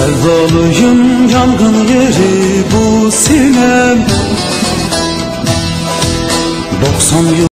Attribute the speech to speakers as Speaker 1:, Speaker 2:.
Speaker 1: Sevdalıyım yangın yeri bu sinem. 90 yıl